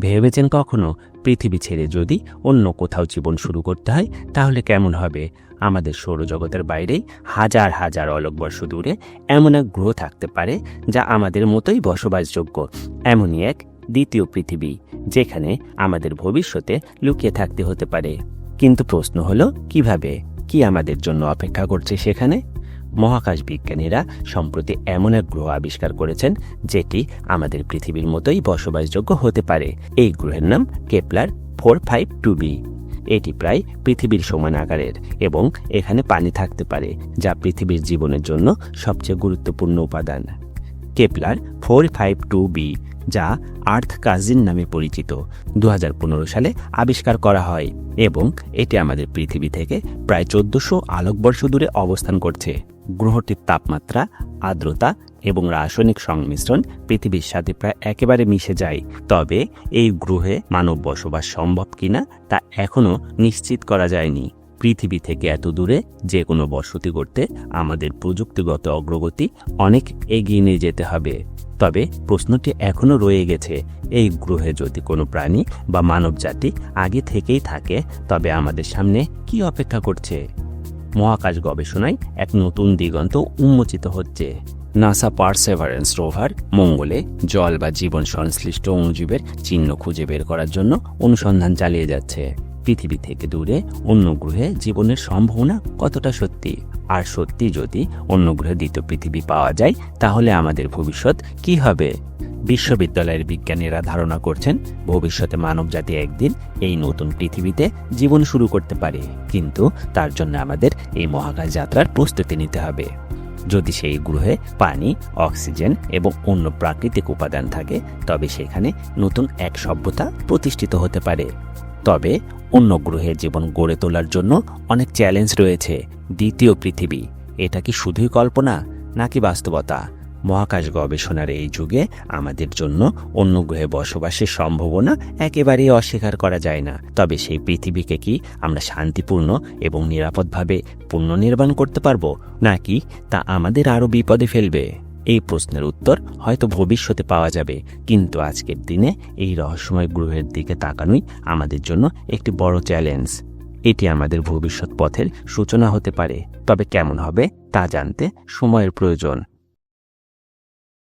ভেবেছেন কখনো? পৃথিবী ছেড়ে যদি অন্য কোথাও জীবন শুরু করতে হয়, তাহলে কেমন হবে? আমাদের সৌরজগতের বাইরেই হাজার হাজার অলোকবর্ষ দূরে এমন এক গ্রহ থাকতে পারে যা আমাদের মতোই বসবাসযোগ্য। এমনই এক দ্বিতীয় পৃথিবী, যেখানে আমাদের ভবিষ্যতে লুকিয়ে থাকতে হতে পারে। কিন্তু প্রশ্ন হলো, কীভাবে? কি আমাদের জন্য অপেক্ষা করছে সেখানে? মহাকাশ বিজ্ঞানীরা সম্প্রতি এমন এক গ্রহ আবিষ্কার করেছেন, যেটি আমাদের পৃথিবীর মতোই বসবাসযোগ্য হতে পারে। এই গ্রহের নাম Kepler four five two B. এটি প্রায় পৃথিবীর সমান আকারের এবং এখানে পানি থাকতে পারে, যা পৃথিবীর জীবনের জন্য সবচেয়ে গুরুত্বপূর্ণ উপাদান। Kepler four five two B, যা আর্থ কাজিন নামে পরিচিত দু হাজার পনেরো সালে আবিষ্কার করা হয় এবং এটি আমাদের পৃথিবী থেকে প্রায় চোদ্দশো আলোকবর্ষ দূরে অবস্থান করছে। গ্রহটির তাপমাত্রা, আর্দ্রতা এবং রাসায়নিক সংমিশ্রণ পৃথিবীর সাথে প্রায় একেবারে মিশে যায়। তবে এই গ্রহে মানব বসবাস সম্ভব কিনা তা এখনও নিশ্চিত করা যায়নি। পৃথিবী থেকে এত দূরে যে কোনো বসতি করতে আমাদের প্রযুক্তিগত অগ্রগতি অনেক এগিয়ে নিয়ে যেতে হবে। তবে প্রশ্নটি এখনও রয়ে গেছে, এই গ্রহে যদি কোনো প্রাণী বা মানব জাতি আগে থেকেই থাকে, তবে আমাদের সামনে কি অপেক্ষা করছে? মহাকাশ গবেষণায় এক নতুন দিগন্ত উন্মোচিত হচ্ছে। নাসা পার্সেভারেন্স রোভার মঙ্গলে জল বা জীবন সংশ্লিষ্ট অণুজীবের চিহ্ন খুঁজে বের করার জন্য অনুসন্ধান চালিয়ে যাচ্ছে। পৃথিবী থেকে দূরে অন্য গ্রহে জীবনের সম্ভাবনা কতটা সত্যি? আর সত্যি যদি অন্য গ্রহে দ্বিতীয় পৃথিবী পাওয়া যায়, তাহলে আমাদের ভবিষ্যৎ কি হবে? বিশ্ববিদ্যালয়ের বিজ্ঞানীরা ধারণা করছেন, ভবিষ্যতে মানবজাতি একদিন এই নতুন পৃথিবীতে জীবন শুরু করতে পারে। কিন্তু তার জন্য আমাদের এই মহাকাশ যাত্রার প্রস্তুতি নিতে হবে। যদি সেই গ্রহে পানি, অক্সিজেন এবং অন্য প্রাকৃতিক উপাদান থাকে, তবে সেখানে নতুন এক সভ্যতা প্রতিষ্ঠিত হতে পারে। তবে অন্য গ্রহে জীবন গড়ে তোলার জন্য অনেক চ্যালেঞ্জ রয়েছে। দ্বিতীয় পৃথিবী, এটা কি শুধুই কল্পনা নাকি বাস্তবতা? মহাকাশ গবেষণার এই যুগে আমাদের জন্য অন্য গ্রহে বসবাসের সম্ভাবনা একেবারেই অস্বীকার করা যায় না। তবে সেই পৃথিবীকে কি আমরা শান্তিপূর্ণ এবং নিরাপদভাবে পুনর্নির্মাণ করতে পারব, নাকি তা আমাদের আরও বিপদে ফেলবে? এই প্রশ্নের উত্তর হয়তো ভবিষ্যতে পাওয়া যাবে, কিন্তু আজকের দিনে এই রহস্যময় গ্রহের দিকে তাকানোই আমাদের জন্য একটি বড় চ্যালেঞ্জ। এটি আমাদের ভবিষ্যৎ পথের সূচনা হতে পারে, তবে কেমন হবে তা জানতে সময়ের প্রয়োজন।